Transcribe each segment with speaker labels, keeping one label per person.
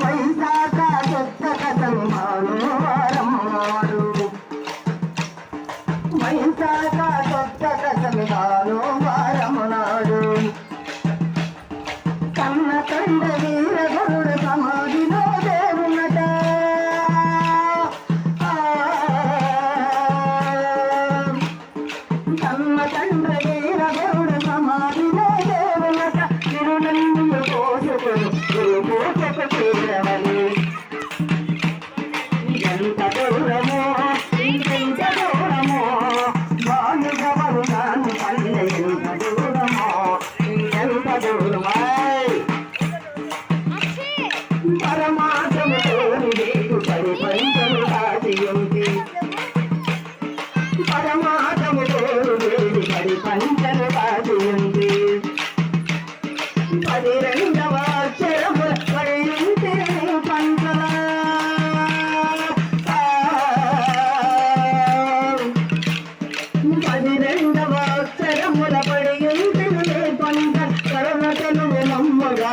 Speaker 1: వైశాఖ శుద్ధ కథమాను వారమ్మాడు వైశాఖ శుద్ధ కథమాను వారమునాడు కన్న తండ వీరగురుడు సమాధిలో దేవునట ఆ, కన్న నీకు పరిపంచము దాటి ఉంది పరమాత్మతోని నీకు పరిపంచము దాటి ఉంది పది రెండవ అక్షరము పడి పంచల పది రెండవ అక్షరముల పడి పంట కరణ కరుణతను నమ్మగా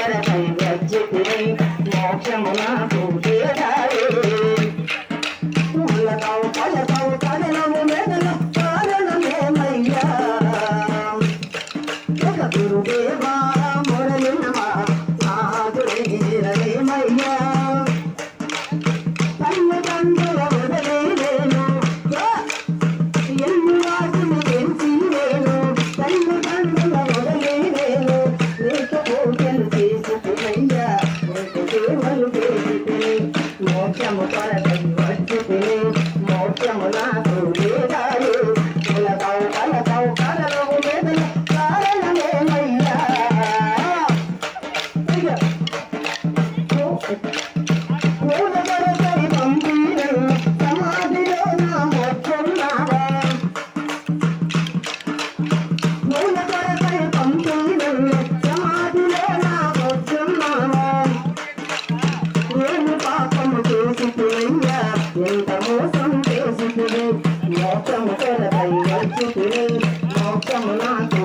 Speaker 1: మోక్షము వరకై వచ్చుకుని మోక్షము నాకు తీరాలి ఉల్లకవు పలకవు కదలము మెదలు కారణమేమయ్యా ఒక గురుదేవా మురళినమా మాధురీరమేమయ్యా 我抓来的 కోసం వేసుకుని మోసం కొరపై వచ్చుకుని మోసము నాకు